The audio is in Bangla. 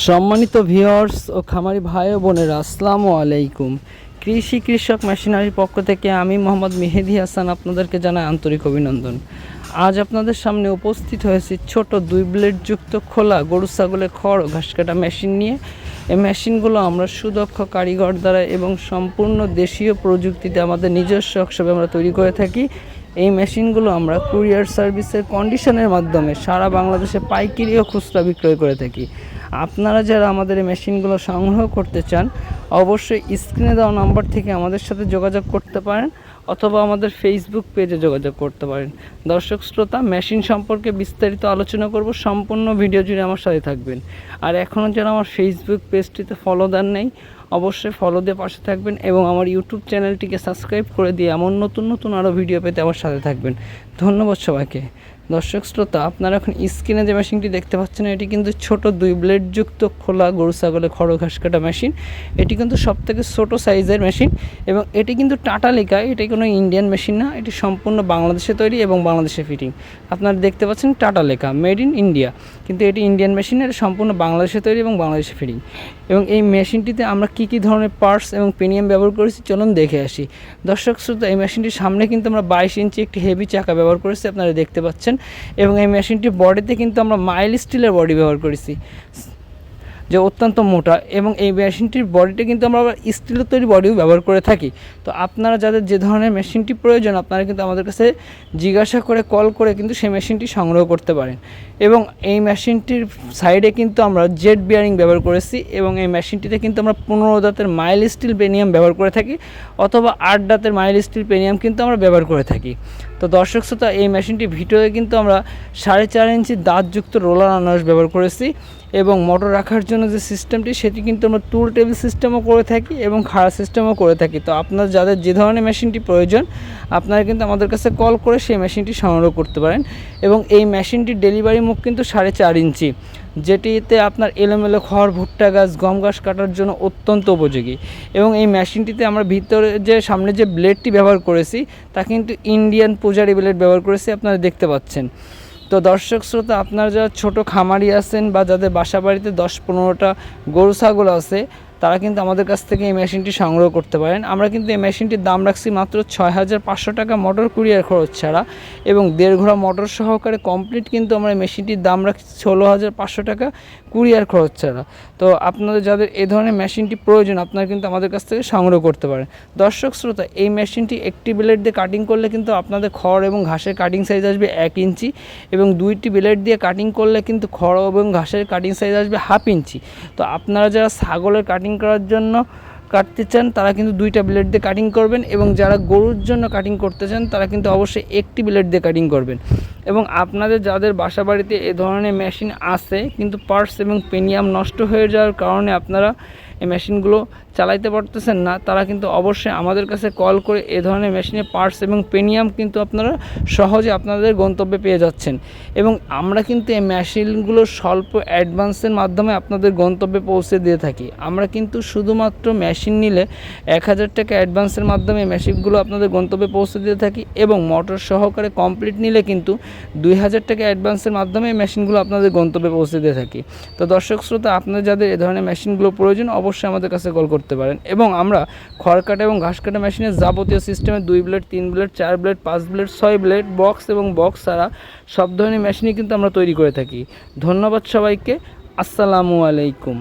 সম্মানিত ভিউয়ার্স ও খামারি ভাই ও বোনেরা, আসসালামু আলাইকুম। কৃষি কৃষক মেশিনারির পক্ষ থেকে আমি মোহাম্মদ মেহেদি হাসান আপনাদেরকে জানাই আন্তরিক অভিনন্দন। আজ আপনাদের সামনে উপস্থিত হয়েছি ছোট দুই ব্লেড যুক্ত খোলা গরু, ছাগলের খড় ও ঘাস কাটা মেশিন নিয়ে। এই মেশিনগুলো আমরা সুদক্ষ কারিগর দ্বারা এবং সম্পূর্ণ দেশীয় প্রযুক্তিতে আমাদের নিজস্ব হিসেবে আমরা তৈরি করে থাকি। এই মেশিনগুলো আমরা কুরিয়ার সার্ভিসের কন্ডিশনের মাধ্যমে সারা বাংলাদেশে পাইকারি ও খুচরা বিক্রয় করে থাকি। আপনারা যারা আমাদের এই মেশিনগুলো সংগ্রহ করতে চান, অবশ্যই স্ক্রিনে দেওয়া নাম্বার থেকে আমাদের সাথে যোগাযোগ করতে পারেন অথবা আমাদের ফেসবুক পেজে যোগাযোগ করতে পারেন। দর্শক শ্রোতা, মেশিন সম্পর্কে বিস্তারিত আলোচনা করব, সম্পূর্ণ ভিডিও জুড়ে আমার সাথে থাকবেন। আর এখনও যারা আমার ফেসবুক পেজটিতে ফলো দেন নেই অবশ্যই ফলো দিয়ে পাশে থাকবেন এবং আমার ইউটিউব চ্যানেলটিকে সাবস্ক্রাইব করে দিয়ে এমন নতুন নতুন আরও ভিডিও পেতে আমার সাথে থাকবেন। ধন্যবাদ সবাইকে। দর্শক শ্রোতা, আপনারা এখন স্ক্রিনে যে মেশিনটি দেখতে পাচ্ছেন, এটি কিন্তু ছোট দুই ব্লেড যুক্ত খোলা গরু ছাগলে খড় ঘাস কাটা মেশিন এটি কিন্তু সব থেকে ছোটো সাইজের মেশিন এবং এটি কিন্তু টাটা লেখা এটি কোনো ইন্ডিয়ান মেশিন না, এটি সম্পূর্ণ বাংলাদেশে তৈরি এবং বাংলাদেশে ফিটিং আপনারা দেখতে পাচ্ছেন টাটা লেখা মেড ইন ইন্ডিয়া কিন্তু এটি ইন্ডিয়ান মেশিন এটা সম্পূর্ণ বাংলাদেশে তৈরি এবং বাংলাদেশে ফিটিং এবং এই মেশিনটিতে আমরা কী কী ধরনের পার্টস এবং প্রিমিয়াম ব্যবহার করেছি, চলুন দেখে আসি। দর্শক শ্রোতা, এই মেশিনটির সামনে কিন্তু আমরা বাইশ ইঞ্চি একটি হেভি চাকা ব্যবহার করেছি, আপনারা দেখতে পাচ্ছেন। এবং এই মেশিনটির বডিতে কিন্তু আমরা মাইল স্টিলের বডি ব্যবহার করেছি। যে অত্যন্ত মোটা এবং এই মেশিনটির বডিটা কিন্তু আমরা আবার স্টিলের তৈরি বডিও ব্যবহার করে থাকি। তো আপনারা যাদের যে ধরনের মেশিনটি প্রয়োজন, আপনারা কিন্তু আমাদের কাছে জিজ্ঞাসা করে, কল করে কিন্তু সেই মেশিনটি সংগ্রহ করতে পারেন। এবং এই মেশিনটির সাইডে কিন্তু আমরা জেড বিয়ারিং ব্যবহার করেছি এবং এই মেশিনটিতে কিন্তু আমরা পনেরো দাঁতের মাইল স্টিল পেনিয়াম ব্যবহার করে থাকি অথবা আট দাঁতের মাইল স্টিল পেনিয়াম কিন্তু আমরা ব্যবহার করে থাকি। তো দর্শক শ্রোতা, এই মেশিনটি ভিতরে কিন্তু আমরা সাড়ে চার ইঞ্চি দাঁতযুক্ত রোলার আনারস ব্যবহার করেছি এবং মোটর রাখার জন্য যে সিস্টেমটি, সেটি কিন্তু আমরা টুল টেবিল সিস্টেমও করে থাকি এবং খাড়া সিস্টেমও করে থাকি। তো আপনার যাদের যে ধরনের মেশিনটি প্রয়োজন, আপনারা কিন্তু আমাদের কাছে কল করে সেই মেশিনটি সংগ্রহ করতে পারেন। এবং এই মেশিনটির ডেলিভারি মুখ কিন্তু সাড়ে চার ইঞ্চি, যেটিতে আপনার এলোমেলো খড়, ভুট্টা গাছ, গম গাছ কাটার জন্য অত্যন্ত উপযোগী। এবং এই মেশিনটিতে আমরা ভিতরে যে, সামনে যে ব্লেডটি ব্যবহার করেছি, তা কিন্তু ইন্ডিয়ান পূজারি ব্লেড ব্যবহার করেছি, আপনারা দেখতে পাচ্ছেন। তো দর্শক শ্রোতা, আপনারা যারা ছোট খামারি আছেন বা যাদের বাসা বাড়িতে দশ পনেরোটা গরু, ছাগল আছে তারা কিন্তু আমাদের কাছ থেকে এই মেশিনটি সংগ্রহ করতে পারেন। আমরা কিন্তু এই মেশিনটির দাম রাখছি মাত্র ছয় হাজার পাঁচশো টাকা মোটর কুরিয়ার খরচ ছাড়া এবং দেড় ঘোড়া মোটর সহকারে কমপ্লিট কিন্তু আমরা এই মেশিনটির দাম রাখছি ষোলো হাজার পাঁচশো টাকা কুরিয়ার খরচ ছাড়া। তো আপনাদের যাদের এ ধরনের মেশিনটি প্রয়োজন, আপনারা কিন্তু আমাদের কাছ থেকে সংগ্রহ করতে পারেন। দর্শক শ্রোতা, এই মেশিনটি একটি ব্লেড দিয়ে কাটিং করলে কিন্তু আপনাদের খড় এবং ঘাসের কাটিং সাইজ আসবে এক ইঞ্চি এবং দুইটি ব্লেড দিয়ে কাটিং করলে কিন্তু খড় এবং ঘাসের কাটিং সাইজ আসবে হাফ ইঞ্চি। তো আপনারা যারা ছাগলের কাটিং করার জন্য কাটতে চান, তারা কিন্তু দুইটা ব্লেড দিয়ে কাটিং করবেন এবং যারা গরুর জন্য কাটিং করতে চান, তারা কিন্তু অবশ্যই একটি ব্লেড দিয়ে কাটিং করবেন। এবং আপনাদের যাদের বাসা বাড়িতে এ ধরনের মেশিন আছে, কিন্তু পার্টস এবং পেনিয়াম নষ্ট হয়ে যাওয়ার কারণে আপনারা এই মেশিনগুলো চালাইতে পারতেছেন না, তারা কিন্তু অবশ্যই আমাদের কাছে কল করে এ ধরনের মেশিনের পার্টস এবং পেনিয়াম কিন্তু আপনারা সহজে আপনাদের গন্তব্যে পেয়ে যাচ্ছেন। এবং আমরা কিন্তু এই মেশিনগুলো স্বল্প অ্যাডভান্সের মাধ্যমে আপনাদের গন্তব্যে পৌঁছে দিয়ে থাকি। আমরা কিন্তু শুধুমাত্র মেশিন নিলে এক হাজার টাকা অ্যাডভান্সের মাধ্যমে মেশিনগুলো আপনাদের গন্তব্যে পৌঁছে দিয়ে থাকি এবং মোটর সহকারে কমপ্লিট নিলে কিন্তু দুই হাজার টাকা অ্যাডভান্সের মাধ্যমে মেশিনগুলো আপনাদের গন্তব্যে পৌঁছে দিয়ে থাকি। তো দর্শক শ্রোতা, আপনাদের যাদের এ ধরনের মেশিনগুলো প্রয়োজন অবশ্যই আমাদের কাছে কল করতে পারেন। এবং আমরা খড় কাটা এবং ঘাস কাটা মেশিনের যাবতীয় সিস্টেমে দুই ব্লেড তিন ব্লেড চার ব্লেড পাঁচ ব্লেড ছয় ব্লেড বক্স এবং বক্স ছাড়া সব ধরনের মেশিনই কিন্তু আমরা তৈরি করে থাকি। ধন্যবাদ সবাইকে। আসসালামু আলাইকুম।